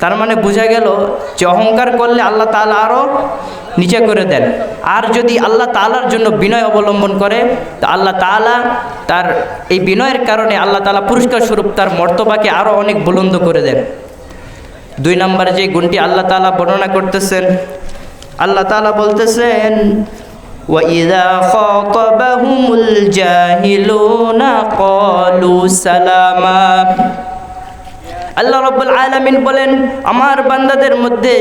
তার মানে বোঝা গেল যে অহংকার করলে আল্লাহ তাআলা আরও নিচে করে দেন আর যদি আল্লাহ তাআলার জন্য বিনয় অবলম্বন করে তো আল্লাহ তাআলা তার এই বিনয়ের কারণে আল্লাহ তাআলা পুরস্কার স্বরূপ তার মর্তবাকে আরও অনেক বুলন্দ করে দেন দুই নম্বরে যে গুণটি আল্লাহ তাআলা বর্ণনা করতেছেন আল্লাহ তাআলা বলতেছেন وَإِذَا خَاطَبَهُمُ الْجَاهِلُونَ قَالُوا سَلَامًا আল্লাহ রব্বুল আলামিন বলেন, আমার বান্দাদের মধ্যে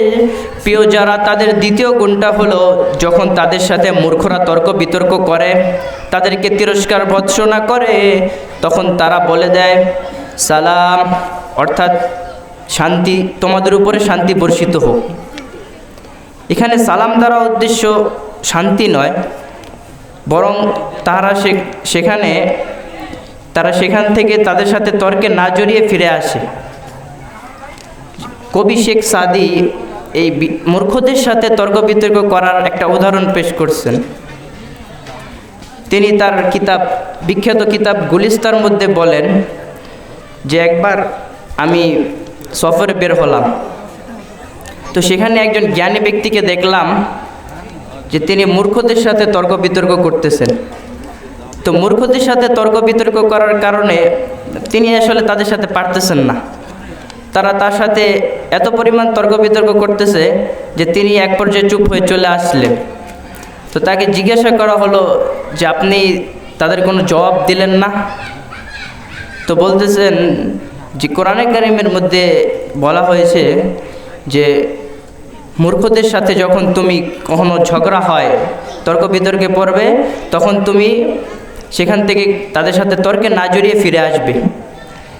প্রিয় যারা, তাদের দ্বিতীয় গুণটা হলো যখন তাদের সাথে মূর্খরা তর্ক বিতর্ক করে, তাদেরকে তিরস্কার ভৎসনা করে, তখন তারা বলে দেয়, সালাম, অর্থাৎ শান্তি, তোমাদের উপরে শান্তি বর্ষিত হোক। এখানে সালাম দ্বারা উদ্দেশ্য শান্তি নয়, বরং তারা সেখানে, তারা সেখান থেকে তাদের সাথে তর্কে না জড়িয়ে ফিরে আসে। কবি শেখ সাদি এই মূর্খদের সাথে তর্ক বিতর্ক করার একটা উদাহরণ পেশ করছেন। তিনি তার কিতাব, বিখ্যাত কিতাব গুলিস্তার মধ্যে বলেন যে, একবার আমি সফরে বের হলাম। তো সেখানে একজন জ্ঞানী ব্যক্তিকে দেখলাম যে তিনি মূর্খদের সাথে তর্ক বিতর্ক করতেছেন। তো মূর্খদের সাথে তর্ক বিতর্ক করার কারণে তিনি আসলে তাদের সাথে পারতেছেন না। তারা তার সাথে এত পরিমাণ তর্ক বিতর্ক করতেছে যে তিনি এক পর্যায়ে চুপ হয়ে চলে আসলেন। তো তাকে জিজ্ঞাসা করা হলো যে, আপনি তাদের কোনো জবাব দিলেন না? তো বলতেছেন যে, কোরআনে কারিমের মধ্যে বলা হয়েছে যে, মূর্খদের সাথে যখন তুমি কখনো ঝগড়া হয় তর্ক বিতর্কে পড়বে, তখন তুমি সেখান থেকে তাদের সাথে তর্কে না জড়িয়ে ফিরে আসবে।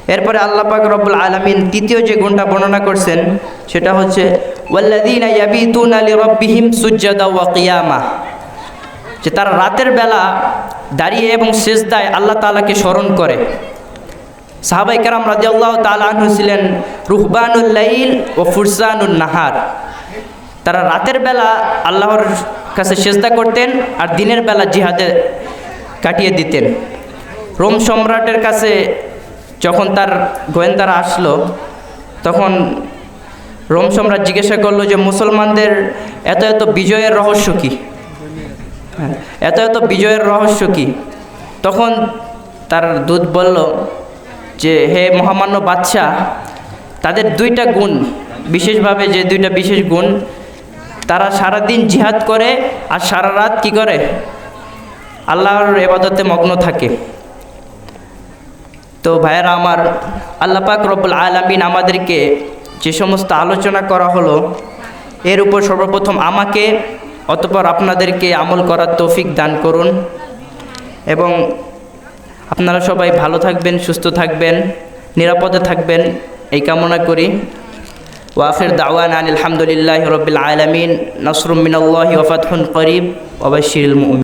এরপরে আল্লাহ পাক রব্বুল আলামিন তৃতীয় যে গুণটা বর্ণনা করছেন, সেটা হচ্ছে লিরাব্বিহিম সুজ্জাদা যে তারা রাতের বেলা দাঁড়িয়ে এবং শেষদায় আল্লাহ তাআলাকে স্মরণ করে। সাহাবাই কারাম রাজিয়াল্লাহ তাআলা আনহু ছিলেন রুহবানুল লাইল ও ফুরসানুন নাহার। তারা রাতের বেলা আল্লাহর কাছে সেজদা করতেন আর দিনের বেলা জিহাদে কাটিয়ে দিতেন। রোম সম্রাটের কাছে যখন তার গোয়েন্দারা আসলো তখন রোম সম্রাট জিজ্ঞাসা করল যে মুসলমানদের এত এত বিজয়ের রহস্য কী? হ্যাঁ, এত এত বিজয়ের রহস্য কী? তখন তার দূত বলল যে হে মহামান্য বাদশাহ তাদের দুইটা গুণ বিশেষভাবে যে দুইটা বিশেষ গুণ তারা সারা দিন জিহাদ করে আর সারা রাত কি করে? আল্লাহর এবাদতে মগ্ন থাকে। তো ভাইয়েরা আমার আল্লাহ পাক রব্বুল আলামিন আমাদেরকে যে সমস্ত আলোচনা করা হলো, এর উপর সর্বপ্রথম আমাকে অতপর আপনাদেরকে আমল করার তৌফিক দান করুন। এবং আপনারা সবাই ভালো থাকবেন, সুস্থ থাকবেন, নিরাপদে থাকবেন, এই কামনা করি। ওয়াফির দাওয়ান আলহামদুলিল্লাহ রবিল আলমিন। নসরুম মিনাল্লাহি ওফাতহুন করিব। ওবাশিরুল মুমিন